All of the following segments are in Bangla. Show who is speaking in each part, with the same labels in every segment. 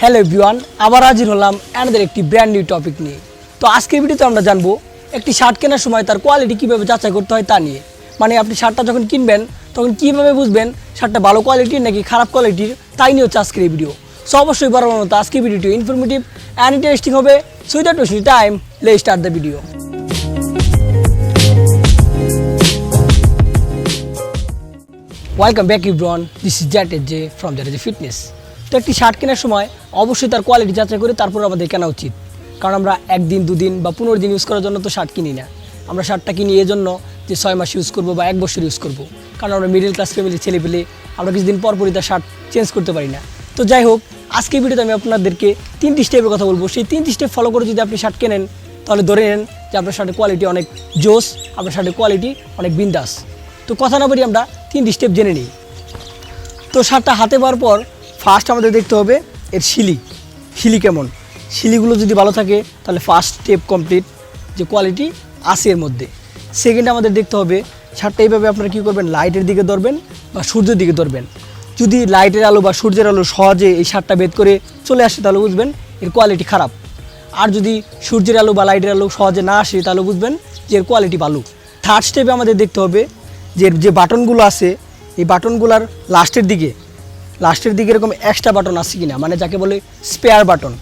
Speaker 1: হ্যালো এভরিওয়ান আবার হাজির হলাম আমাদের একটি ব্র্যান্ড নিউ টপিক নিয়ে। তো আজকের ভিডিওতে আমরা জানব, একটি শার্ট কেনার সময় তার কোয়ালিটি কীভাবে যাচাই করতে হয় তা নিয়ে। মানে আপনি শার্টটা যখন কিনবেন, তখন কীভাবে বুঝবেন শার্টটা ভালো কোয়ালিটির নাকি খারাপ কোয়ালিটির তাই নিয়ে হচ্ছে আজকের এই ভিডিও সো অবশ্যই বরাবর মতো আজকের ভিডিওটি ইনফরমেটিভ অ্যান্ড ইন্টারেস্টিং হবে। সো দ্যাট ওয়াজ টাইম লে start the video welcome back everyone this is zat edge J from zat edge fitness তো একটি শার্ট কেনার সময় অবশ্যই তার কোয়ালিটি যাচাই করে তারপর আমাদের কেনা উচিত। কারণ আমরা একদিন, দুদিন বা পনেরো দিন ইউজ করার জন্য তো শার্ট কিনি না। আমরা শার্টটা কিনি এই জন্য যে ছয় মাস ইউজ করব বা এক বছর ইউজ করব। কারণ আমরা মিডিল ক্লাস ফ্যামিলির ছেলে পেলে আমরা কিছুদিন পর পরই তার শার্ট চেঞ্জ করতে পারি না। তো যাই হোক আজকে ভিডিওতে আমি আপনাদেরকে তিনটি স্টেপের কথা বলব। সেই তিনটি স্টেপ ফলো করে যদি আপনি শার্ট কেনেন, তাহলে ধরে নেন যে আপনার শার্টের কোয়ালিটি অনেক জোস আপনার শার্টের কোয়ালিটি অনেক বিন্দাস। তো কথা না বলি আমরা তিনটি স্টেপ জেনে নিই। তো শার্টটা হাতে পাওয়ার পর ফার্স্ট আমাদের দেখতে হবে এর শিলি। শিলি কেমন? শিলিগুলো যদি ভালো থাকে, তাহলে ফার্স্ট স্টেপ কমপ্লিট যে কোয়ালিটি আছে এর মধ্যে। সেকেন্ড আমাদের দেখতে হবে শার্টটা এইভাবে আপনারা কী করবেন? লাইটের দিকে ধরবেন বা সূর্যের দিকে ধরবেন। যদি লাইটের আলো বা সূর্যের আলো সহজে এই শার্টটা বেদ করে চলে আসে, তাহলে বুঝবেন এর কোয়ালিটি খারাপ। আর যদি সূর্যের আলো বা লাইটের আলো সহজে না আসে, তাহলে বুঝবেন যে এর কোয়ালিটি ভালো। থার্ড স্টেপে আমাদের দেখতে হবে, যে যে বাটনগুলো আছে, এই বাটনগুলোর লাস্টের দিকে লাস্টের দিকে এরকম এক্সট্রা বাটন আছে কিনা? মানে যাকে বলে স্পেয়ার বাটন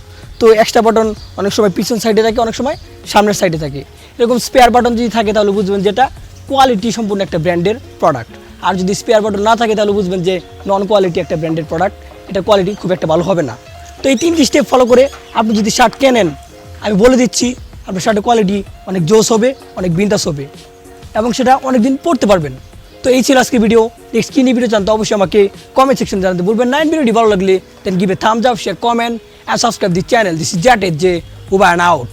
Speaker 1: তো এক্সট্রা বাটন অনেক সময় পিছন সাইডে থাকে, অনেক সময় সামনের সাইডে থাকে। এরকম স্পেয়ার বাটন যদি থাকে, তাহলে বুঝবেন যেটা কোয়ালিটি সম্পূর্ণ একটা ব্র্যান্ডের প্রোডাক্ট আর যদি স্পেয়ার বাটন না থাকে, তাহলে বুঝবেন যে নন কোয়ালিটি একটা ব্র্যান্ডের প্রোডাক্ট এটা কোয়ালিটি খুব একটা ভালো হবে না। তো এই তিনটি স্টেপ ফলো করে আপনি যদি শার্ট কেনেন, আমি বলে দিচ্ছি, আপনার শার্টের কোয়ালিটি অনেক জোস হবে, অনেক বিন্দাস হবে। এবং সেটা অনেকদিন পড়তে পারবেন। তো এই ছিল আজকে ভিডিও নেক্সট কী নিয়ে ভিডিও জানতে অবশ্যই আমাকে কমেন্ট সেকশন জানাতে বলবেন নাইন ভিডিওটি ভালো লাগলে then give a thumbs up share comment and subscribe the channel this is zat edge J উবায়ন out